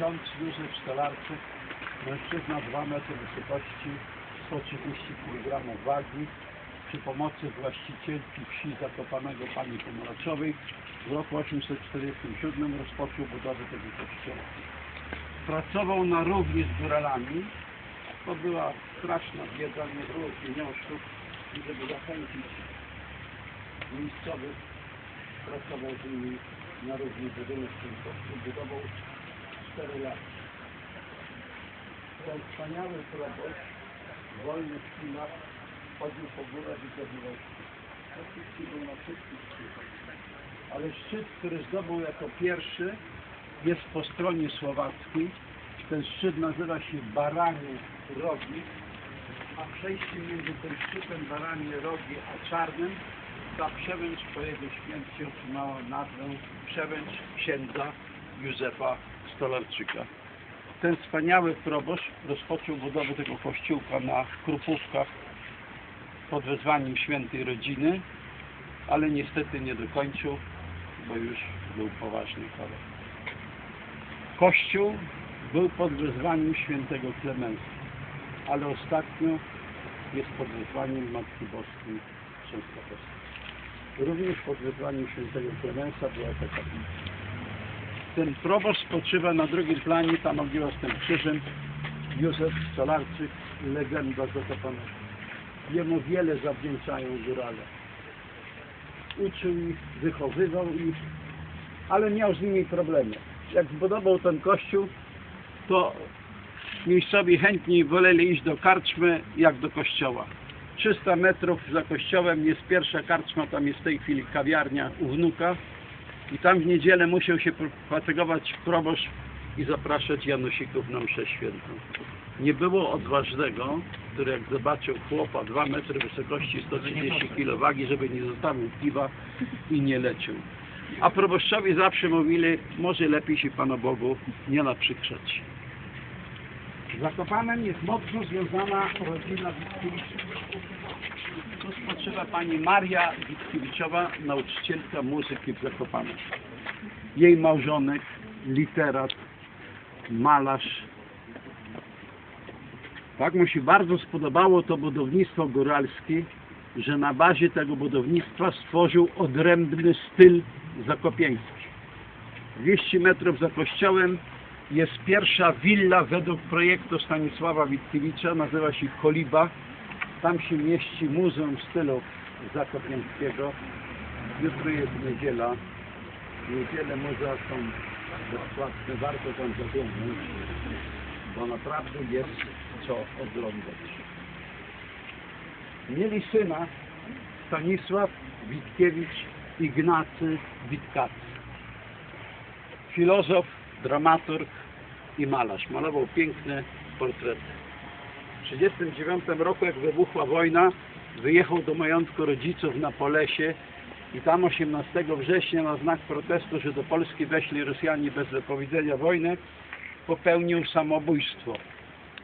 ksiądz Józef Stolarczyk, mężczyzna 2 metry wysokości, 130 kg wagi, przy pomocy właścicielki wsi Zakopanego Pani Pomoraczowej w roku 847 rozpoczął budowę tego kościoła. Pracował na równi z góralami, to była straszna bieda, nie było pieniążków i żeby zachęcić miejscowych, pracował z nimi na równi budynek ten kościół, budował 4 lata. Ten wspaniały proboszcz w wolnych chwilach chodził po górach i zabywał szczyt. Był na wszystkich szczytach. Ale szczyt, który zdobył jako pierwszy, jest po stronie słowackiej. Ten szczyt nazywa się Baranie Rogi, a przejście między tym szczytem Baranie Rogi a Czarnym, ta przełęcz po jego śmierci otrzymała nazwę Przełęcz księdza Józefa Stolarczyka. Ten wspaniały proboszcz rozpoczął budowę tego kościółka na Krupówkach pod wezwaniem świętej rodziny, ale niestety nie dokończył, bo już był poważnie chory. Kościół był pod wezwaniem świętego Klemensa, ale ostatnio jest pod wezwaniem Matki Boskiej Częstochowskiej. Również pod wezwaniem świętego Klemensa była ta kaplica. Ten proboszcz spoczywa na drugim planie, ta mogiła z tym krzyżem. Józef Stolarczyk, legenda Zakopanego. Jemu wiele zawdzięczają górale. Uczył ich, wychowywał ich, ale miał z nimi problemy. Jak zbudował ten kościół, to miejscowi chętniej woleli iść do karczmy, jak do kościoła. 300 metrów za kościołem jest pierwsza karczma, tam jest w tej chwili kawiarnia u wnuka i tam w niedzielę musiał się fatygować proboszcz i zapraszać Janusików na mszę świętą. Nie było odważnego, który jak zobaczył chłopa 2 metry wysokości, 130 kg wagi, żeby nie zostawił piwa i nie lecił. A proboszczowi zawsze mówili, może lepiej się Panu Bogu nie naprzykrzać. Z Zakopanem jest mocno związana rodzina Witkiewiczów. Tu spoczywa pani Maria Witkiewiczowa, nauczycielka muzyki w Zakopanem. Jej małżonek, literat, malarz. Tak mu się bardzo spodobało to budownictwo góralskie, że na bazie tego budownictwa stworzył odrębny styl zakopieński. 200 metrów za kościołem jest pierwsza willa według projektu Stanisława Witkiewicza, nazywa się Koliba. Tam się mieści Muzeum Stylu Zakopiańskiego. Jutro jest niedziela. Niedzielę muzea są bezpłatne, warto tam zaglądnąć, bo naprawdę jest co oglądać. Mieli syna Stanisław Witkiewicz Ignacy Witkacy. Filozof, dramaturg i malarz. Malował piękne portrety. W 1939 roku, jak wybuchła wojna, wyjechał do majątku rodziców na Polesie i tam 18 września na znak protestu, że do Polski weszli Rosjanie bez wypowiedzenia wojny, popełnił samobójstwo.